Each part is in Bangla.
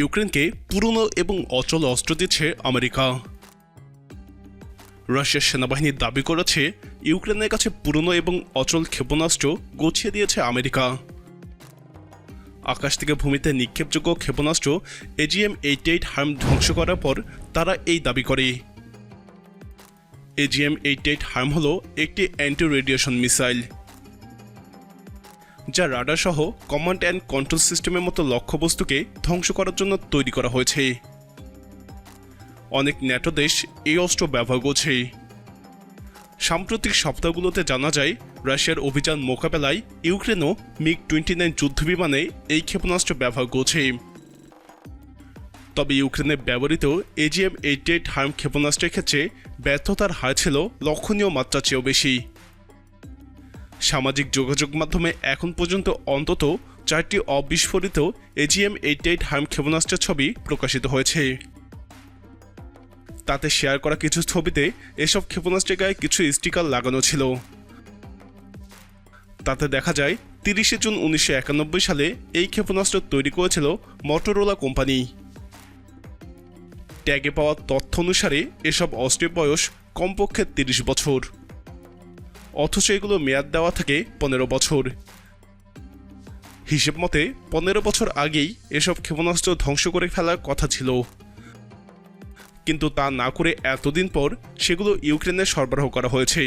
ইউক্রেনকে পুরনো এবং অচল অস্ত্র দিচ্ছে আমেরিকা। রাশিয়ার সেনাবাহিনী দাবি করেছে, ইউক্রেনের কাছে পুরনো এবং অচল ক্ষেপণাস্ত্র গছিয়ে দিয়েছে আমেরিকা। আকাশ থেকে ভূমিতে নিক্ষেপযোগ্য ক্ষেপণাস্ত্র এজিএম এইট এইট হার্ম ধ্বংস করার পর তারা এই দাবি করে। এজিএম এইট এইট হার্ম হল একটি অ্যান্টি রেডিয়েশন মিসাইল যা রাডার সহ কমান্ড অ্যান্ড কন্ট্রোল সিস্টেমের মতো লক্ষ্যবস্তুকে ধ্বংস করার জন্য তৈরি করা হয়েছে। অনেক ন্যাটো দেশ এই অস্ত্র ব্যবহার করছে। সাম্প্রতিক সপ্তাহগুলোতে জানা যায়, রাশিয়ার অভিযান মোকাবেলায় ইউক্রেনও মিগ টোয়েন্টি নাইন যুদ্ধবিমানে এই ক্ষেপণাস্ত্র ব্যবহার করছে। তবে ইউক্রেনে ব্যবহৃত এজিএম এইট এইট হার্ম ক্ষেপণাস্ত্রের ক্ষেত্রে ব্যর্থতার হার ছিল লক্ষণীয় মাত্রা চেয়েও বেশি। সামাজিক যোগাযোগ মাধ্যমে এখন পর্যন্ত অন্তত চারটি অবিস্ফোরিত এজিএম এইট এইট হার্ম ক্ষেপণাস্ত্রের ছবি প্রকাশিত হয়েছে। তাতে শেয়ার করা কিছু ছবিতে এসব ক্ষেপণাস্ত্রের গায়ে কিছু স্টিকার লাগানো ছিল। তাতে দেখা যায়, তিরিশে জুন উনিশশো একানব্বই সালে এই ক্ষেপণাস্ত্র তৈরি করেছিল মটোরোলা কোম্পানি। ট্যাগে পাওয়া তথ্য অনুসারে এসব অস্ত্রের বয়স কমপক্ষে তিরিশ বছর। অথচ এগুলো মেয়াদ দেওয়া থাকে পনেরো বছর। হিসেব মতে, পনেরো বছর আগেই এসব ক্ষেপণাস্ত্র ধ্বংস করে ফেলার কথা ছিল। কিন্তু তা না করে এতদিন পর সেগুলো ইউক্রেনে সরবরাহ করা হয়েছে।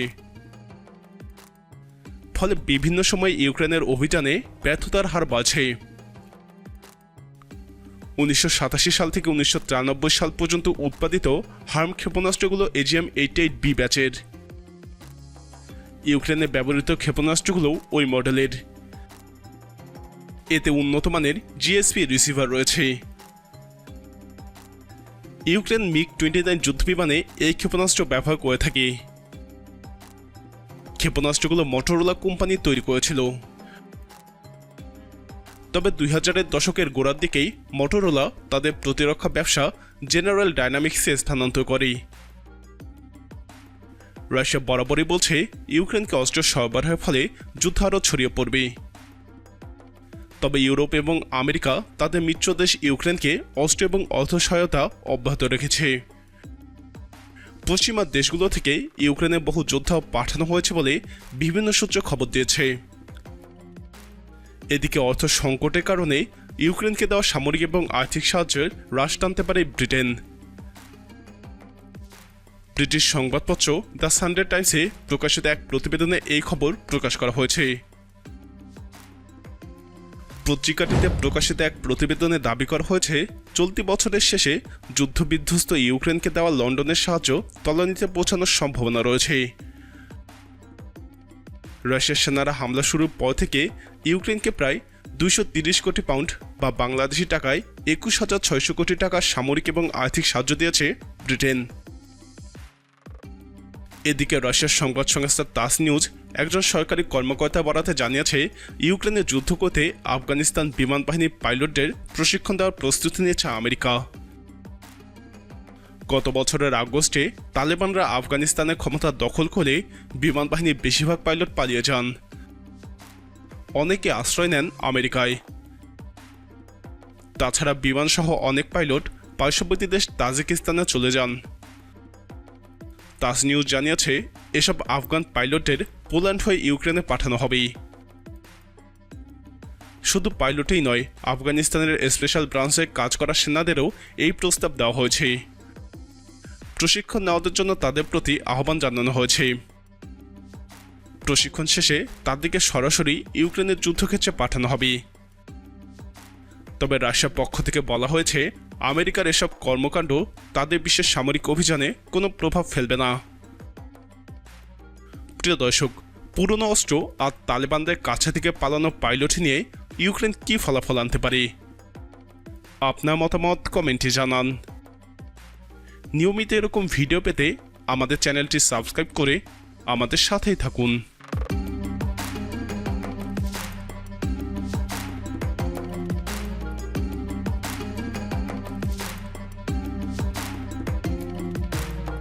ফলে বিভিন্ন সময় ইউক্রেনের অভিযানে ব্যর্থতার হার বাড়ছে। উনিশশো সাতাশি সাল থেকে উনিশশো তিরানব্বই সাল পর্যন্ত উৎপাদিত হার্ম ক্ষেপণাস্ত্রগুলো এজিএম এইট এইট বি ব্যাচের ইউক্রেনে ব্যবহৃত ক্ষেপণাস্ত্রগুলোও ওই মডেলের। এতে উন্নত মানের জিএসপি রিসিভার রয়েছে। ইউক্রেন মিগ টোয়েন্টি নাইন যুদ্ধবিমানে এই ক্ষেপণাস্ত্র ব্যবহার করে থাকে। ক্ষেপণাস্ত্রগুলো মটোরোলা কোম্পানি তৈরি করেছিল। তবে দুই হাজারের দশকের গোড়ার দিকেই মটোরোলা তাদের প্রতিরক্ষা ব্যবসা জেনারেল ডায়নামিক্সে স্থানান্তর করে। রাশিয়া বরাবরই বলছে, ইউক্রেনকে অস্ত্র সরবরাহের ফলে যুদ্ধ আরও ছড়িয়ে পড়বে। তবে ইউরোপ এবং আমেরিকা তাদের মিত্র দেশ ইউক্রেনকে অস্ত্র এবং অর্থ সহায়তা অব্যাহত রেখেছে। পশ্চিমা দেশগুলো থেকে ইউক্রেনে বহু যোদ্ধা পাঠানো হয়েছে বলে বিভিন্ন সূত্র খবর দিয়েছে। এদিকে অর্থ সংকটের কারণে ইউক্রেনকে দেওয়া সামরিক এবং আর্থিক সাহায্যের হ্রাস টানতে পারে ব্রিটেন। ব্রিটিশ সংবাদপত্র দ্য সানডে টাইমসে প্রকাশিত এক প্রতিবেদনে এই খবর প্রকাশ করা হয়েছে। পত্রিকাটিতে প্রকাশিত এক প্রতিবেদনে দাবি করা হয়েছে, চলতি বছরের শেষে যুদ্ধবিধ্বস্ত ইউক্রেনকে দেওয়া লন্ডনের সাহায্য তলানিতে পৌঁছানোর সম্ভাবনা রয়েছে। রাশিয়ার সেনারা হামলা শুরুর পর থেকে ইউক্রেনকে প্রায় দুইশো তিরিশ কোটি পাউন্ড বা বাংলাদেশি টাকায় একুশ হাজার ছয়শো কোটি টাকার সামরিক এবং আর্থিক সাহায্য দিয়েছে ব্রিটেন। এদিকে রাশিয়ার সংবাদ সংস্থা তাস নিউজ একজন সরকারি কর্মকর্তা বরাতে জানিয়েছে ইউক্রেনে যুদ্ধ করতে আফগানিস্তান বিমান বাহিনীর পাইলটদের প্রশিক্ষণ দেওয়ার প্রস্তুতি নিয়েছে আমেরিকা। গত বছরের আগস্টে তালেবানরা আফগানিস্তানের ক্ষমতা দখল করে বিমান বাহিনীর বেশিরভাগ পাইলট পালিয়ে যান। অনেকে আশ্রয় নেন আমেরিকায়। তাছাড়া বিমানসহ অনেক পাইলট পার্শ্ববর্তী দেশ তাজিকিস্তানে চলে যান। তাস নিউজ জানিয়েছে, এসব আফগান পাইলটের পোল্যান্ড হয়ে ইউক্রেনে পাঠানো হবে শুধু পাইলটেই নয়, আফগানিস্তানের স্পেশাল ব্রাঞ্চে কাজ করা সেনাদেরও এই প্রস্তাব দেওয়া হয়েছে। প্রশিক্ষণ নেওয়াদের জন্য তাদের প্রতি আহ্বান জানানো হয়েছে। প্রশিক্ষণ শেষে তাদেরকে সরাসরি ইউক্রেনের যুদ্ধক্ষেত্রে পাঠানো হবে। তবে রাশিয়ার পক্ষ থেকে বলা হয়েছে আমেরিকার এসব কর্মকাণ্ড তাদের বিশেষ সামরিক অভিযানে কোনো প্রভাব ফেলবে না। প্রিয় দর্শক, পুরনো অস্ত্র আর তালেবানদের কাছে থেকে পালানো পাইলট নিয়ে ইউক্রেন কি ফলাফল আনতে পারে? আপনার মতামত কমেন্টে জানান। নিয়মিত এরকম ভিডিও পেতে আমাদের চ্যানেলটি সাবস্ক্রাইব করে আমাদের সাথেই থাকুন।